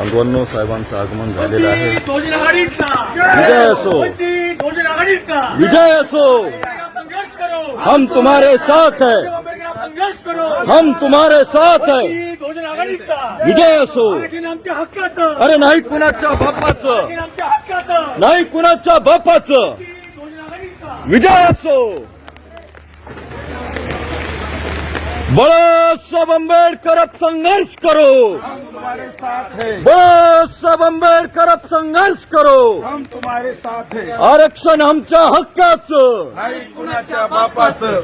बांधवांनो साहेबांचं आगमन झालेलं आहे. विजय असो. विजय असो. हम तुम्हारे साथ है. हम तुम्हारे साथ है. विजय असो. अरे नाही कुणाच्या बापाचं. नाही कुणाच्या बापाचं. विजय असो. बड़ा सब अम्बेडकर अब संघर्ष करो. हम तुम्हारे साथ है। बड़ा सब अम्बेडकर अब संघर्ष करो. हम तुम्हारे साथ है। आरक्षण आमच्या हक्काचं. नाही कुणाच्या बापाचं?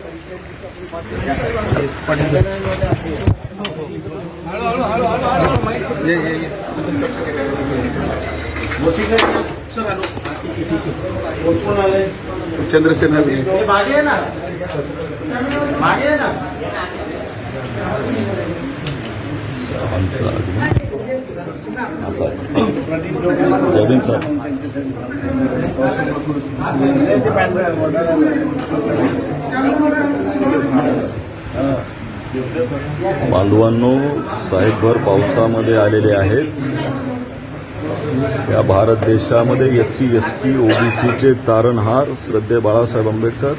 चंद्रसेना आता जय भीम साहेब बांधवांनो साहेबभर पावसामध्ये आलेले आहेत. या भारत देशामध्ये एस सी एस टी ओबीसीचे तारणहार श्रद्धे बाळासाहेब आंबेडकर.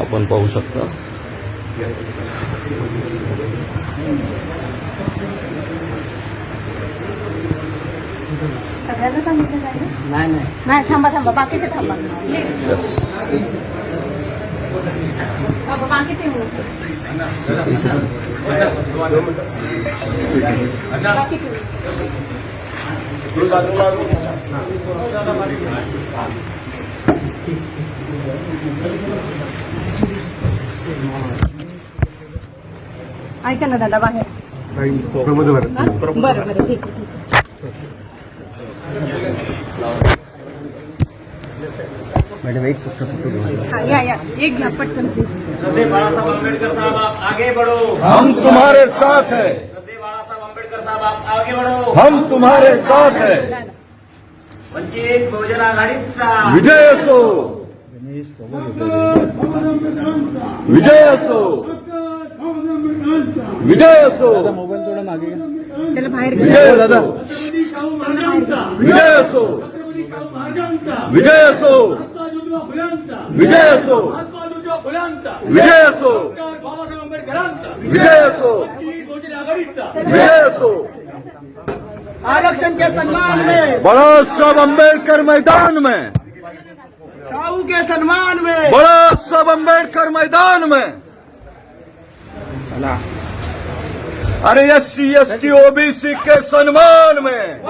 आपण पाहू शकता सगळ्यांना सांगितलं जाईल नाही नाही थांबा थांबा बाकीचे थांबा येस बाबा, बाकीचे येऊ नका. बाकीचे येऊ नका. ऐका ना दादा बाहेर बरं बरं ठीक आहे ठीक आहे हा, या या एक घ्या पटकन बाळासाहेब आंबेडकर साहब आप आगे बढ़ो। हम तुम्हारे साथ है। बाळासाहेब आंबेडकर साहब आप आगे बढ़ो। हम तुम्हारे साथ है। वंचित बहुजन आघाडीचा विजय असो विजय असो विजय असो त्याला बाहेर घ्या विजय असो विजय असो विजय असो विजय असो विजय असो विजय असो विजय असो आरक्षण के सम्मान में। बड़ा साहब अम्बेडकर मैदान में। साहू के सम्मान में। बड़ा साहब अम्बेडकर मैदान में। अरे S C S T OBC के सम्मान में।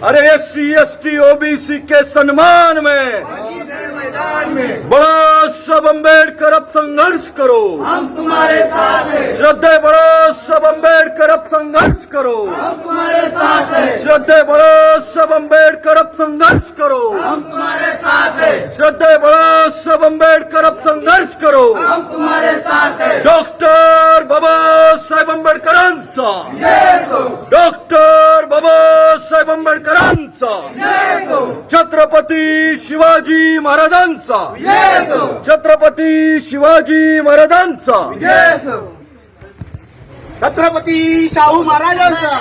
अरे S C S T OBC के सम्मान में। मैदान में। बड़ा सब अम्बेडकर अब संघर्ष करो। हम तुम्हारे साथ है। श्रद्धे बड़ा सब अम्बेडकर अब संघर्ष करो। हम तुम्हारे साथ है। श्रद्धे बड़ा सब अम्बेडकर अब संघर्ष करो। हम तुम्हारे साथ है। श्रद्धे बड़ा सब अम्बेडकर अब संघर्ष करो। हम तुम्हारे साथ हो छत्रपती शिवाजी महाराजांचा. छत्रपती शिवाजी महाराजांचा. छत्रपती शाहू महाराजांचा.